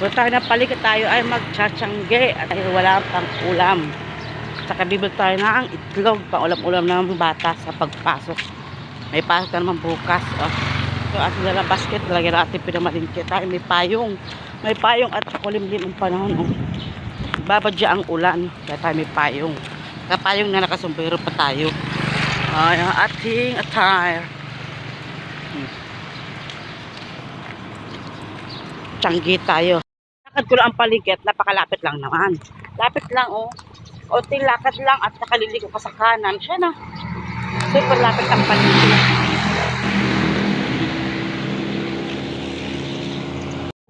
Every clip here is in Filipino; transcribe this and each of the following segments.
Kung tayo na paligid tayo ay magtsatsyangge at ay wala pang ulam. Saka bibili tayo ng itlog, pang ulam-ulam ng bata sa pagpasok. May pasok na naman bukas. Oh. So at nila basket, lagyan natin pinamalingkit tayo. May payong. May payong at kulimlim ang panahon. Oh. Babadya ang ulan. Kaya tayo may payong. Kapayong na nakasumbero pa tayo. Ay, ang ating attire. Hmm. Tiyanggi tayo. Lakad ko lang ang paligid, napakalapit lang naman. Lapit lang, oh. O, lakad lang at nakaliligo ka sa kanan. Siya na. Super lapit ang paligid.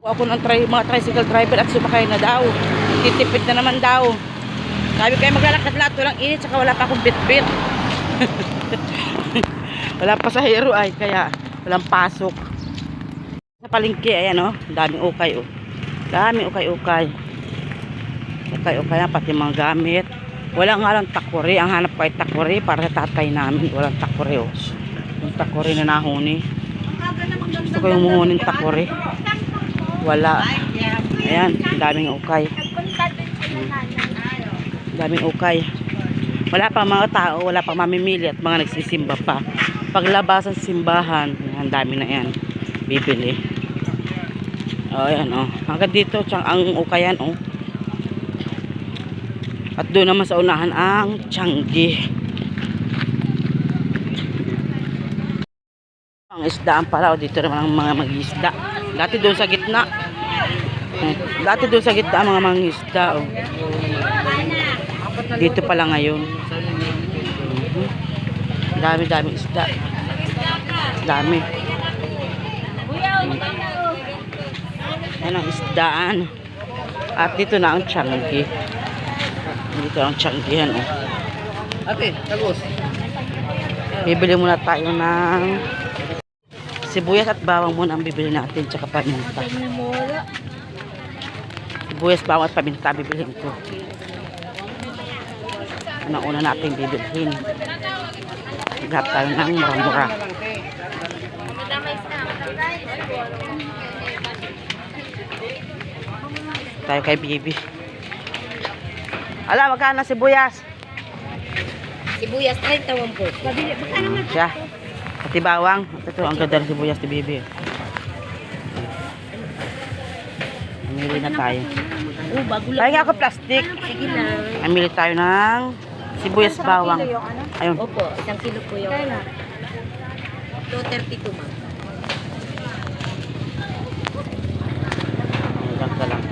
Ako ng tri mga tricycle driver at sumakay na daw. Titipid na naman daw. Sabi kayo maglalakad lahat, walang init, saka wala pa akong bit-bit. wala pa sa hero ay, kaya walang pasok. Sa palengke, ayan oh, daming ukay oh. Daming ukay-ukay. Ukay-ukay yan, pati mga gamit. Wala nga lang takuri. Ang hanap ko ay takuri para sa tatay namin. Walang takuri oh. Yung takuri na nahuni. Gusto ko yung muhunin takuri. Wala. Ayan, daming ukay. Daming ukay. Wala pa mga tao, wala pa mamimili at mga nagsisimba pa. Paglabas ng simbahan, ang dami na yan. Bibili. Oh, ayan oh. Hanggang dito, tiyang ang ukayan oh. At doon naman sa unahan ang Tianggi. Ang isdaan pala, oh, dito naman ang mga mag-isda. Dati doon sa gitna. Dati doon sa gitna ang mga mangisda. Oh. Dito pala ngayon. Mhm. Dami-dami isda. Dami. Yan ang isdaan. At dito na ang Tianggi. Dito ang Tianggihan. Oh. Ate, tagos. Bibili muna tayo ng sibuyas at bawang muna ang bibili natin tsaka paminta. Sibuyas, bawang at paminta bibilhin ko. Ano ang una natin bibilhin. Lahat tayo ng mura-mura. Tayo kay Bibi. Ala, magkano sibuyas? Sibuyas, 31 po. Pabili, magkano na? Siya. Pati bawang. Ito, ang ganda ng sibuyas ni Bibi. Mamili na tayo. Oh, bago lang. Kaya nga ako plastic. Sige na. Tayo ng sibuyas bawang. Ayun. Opo, isang kilo po yung... 232 ma'am. Ayan ka lang.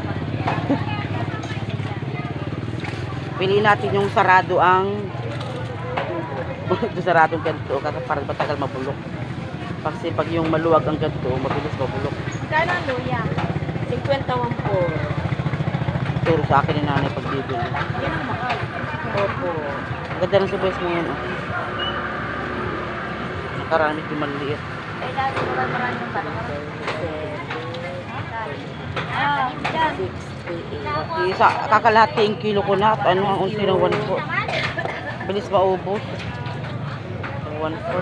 Piliin natin yung sarado ang ito saradong ganito kasi para matagal mabulok. Kasi pag yung maluwag ang ganito, mabilis mabulok. Kano ang luya? 51 po. Turo sa akin ni nanay pag bibili. Yan ang mahal. Opo. Ang ganda ng sibuyas ngayon. Oh. Nakarami yung maliit. Ay, dati mo marami yung tanong. Ah, 68. Isa, kakalahati yung kilo ko na at ano ang unti ng 1 po. Bilis maubos. 1 po.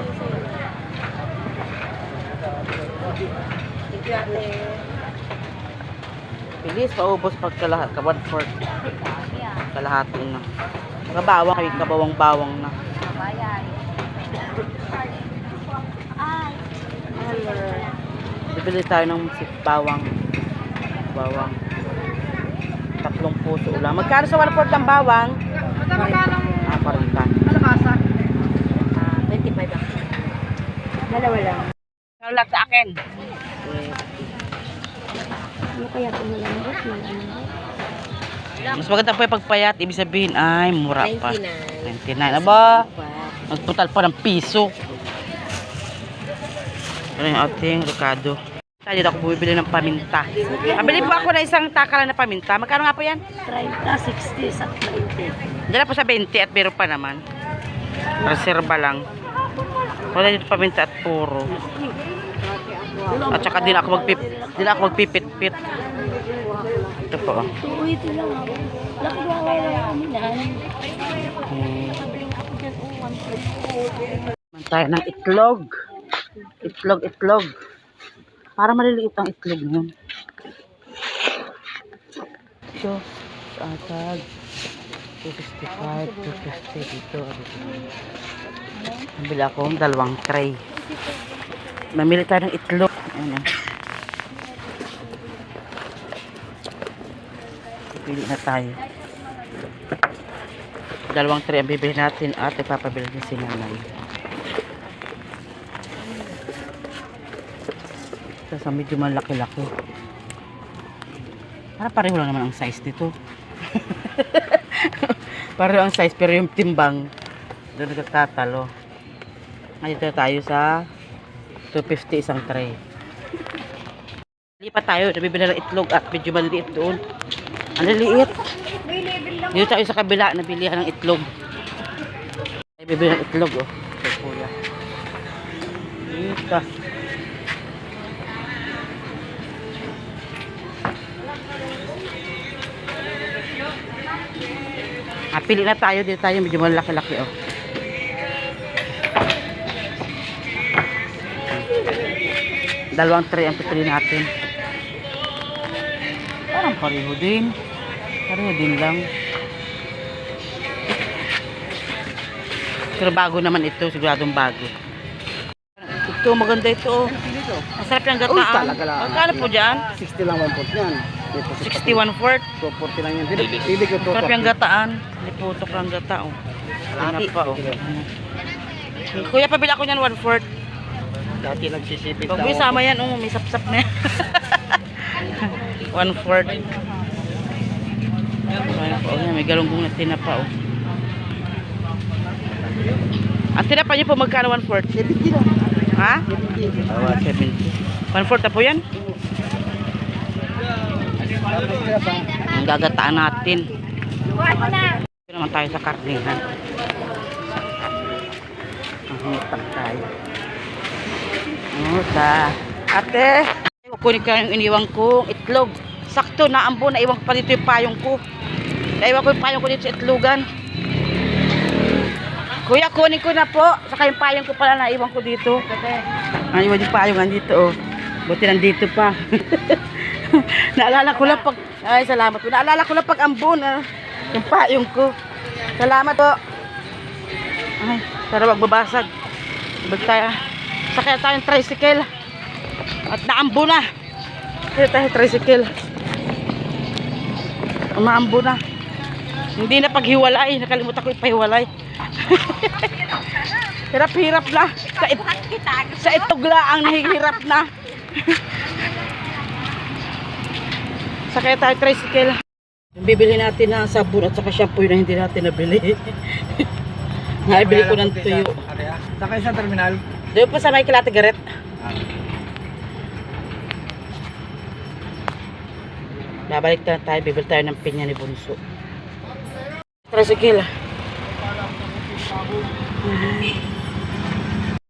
Thank you, ate. Bilis maubos pag kalahat, ka 1 4. Kalahati na. Kabawang kay kabawang-bawang na. Bibili tayo ng bawang. Bawang. Tatlong puso lang. Magkano sa 1 4 ng bawang? Ah, 40. Ah, 25 lang. Dalawa lang. Ano lang sa akin? Ano kaya kung malambot? Mas maganda po yung pagpayat. Ibig sabihin ay mura pa. 99. 99. Aba, nagputal pa ng piso. Ano yung ating Ricardo? Tayo dito ako bumibili ng paminta. Pabili po ako na isang takalan na paminta. Magkano nga po yan? 30, 60, sa 20. Dala po sa 20 at meron pa naman. Reserva lang. Wala dito paminta at puro. At saka din ako magpip din ako magpipit-pit. Ito po. ito lang? Hmm. Tayo ng itlog. Itlog, itlog. Para maliliit ang itlog yun. Sa atag. 265, 250 dito. Nabili ako ng dalawang tray. Namili tayo ng itlog. Ano? Pili na tayo. Dalawang tray ang bibili natin at ipapabili din si nanay. Ito sa medyo malaki-laki. Para pareho lang naman ang size nito. pareho ang size pero yung timbang doon nagtatalo. Ngayon tayo sa 250 isang tray. Lipat tayo, nabibili ng itlog at medyo maliit doon. Ang liliit. Dito tayo sa kabila, nabili ng itlog. Ay, bibili ng itlog, oh. Kay kuya. Dito. Ah, pili na tayo. Dito tayo, medyo malaki-laki, oh. Dalawang tray ang pipili natin. Parang pareho din. Pareho din lang. Pero bago naman ito, siguradong bago. Ito, maganda ito. oh. Masarap yung gataan. Uy, talaga lang. Magkano po dyan? 60 lang 1 fourth yan. Dito, 61 fourth. 240 lang yan. Hindi, hindi ko Masarap yung 240. gataan. Liputok lang gata, oh. Ati. pa, oh. Kuya, pabili ako niyan 1 fourth. Dati nagsisipit Pag may sama yan, oh, may sapsap na yan. 1 fourth. Ayan po, oh, may galunggong na tinapa, oh. Ang tinapa niyo po, magkano 1 fourth? 70 lang. Ha? 70. Oh, 70. 1 fourth na po yan? Ang gagataan natin. Ito naman tayo sa karnihan. Ang tayo. Muta. Ate, kukunin ko yung iniwang ko, itlog. Sakto, naambo, naiwan ko pa dito yung payong ko. Naiwan ko yung payong ko dito sa itlogan. Kuya, kunin ko na po. Saka yung payong ko pala naiwan ko dito. Naiwan yung payong nandito, oh. Buti nandito pa. Naalala ko lang pag... Ay, salamat po. Naalala ko lang pag ambon, ah. Yung payong ko. Salamat po. Ay, para magbabasag. Bag tayo. Sakay tayong tricycle. At naambo na. Sakay tayo tricycle. Umaambo na. Hindi na paghiwalay. Nakalimutan ko ipahiwalay. Hirap-hirap na. Sa, it sa itugla ang nahihirap na. Sakay tayo tricycle. Yung bibili natin na sabon at saka shampoo yun na hindi natin nabili. Naibili ko ng tuyo. Sakay sa terminal. Doon po sa may kilate garet. Babalik na tayo, bibili tayo ng pinya ni Bunso. Tricycle. Mhm.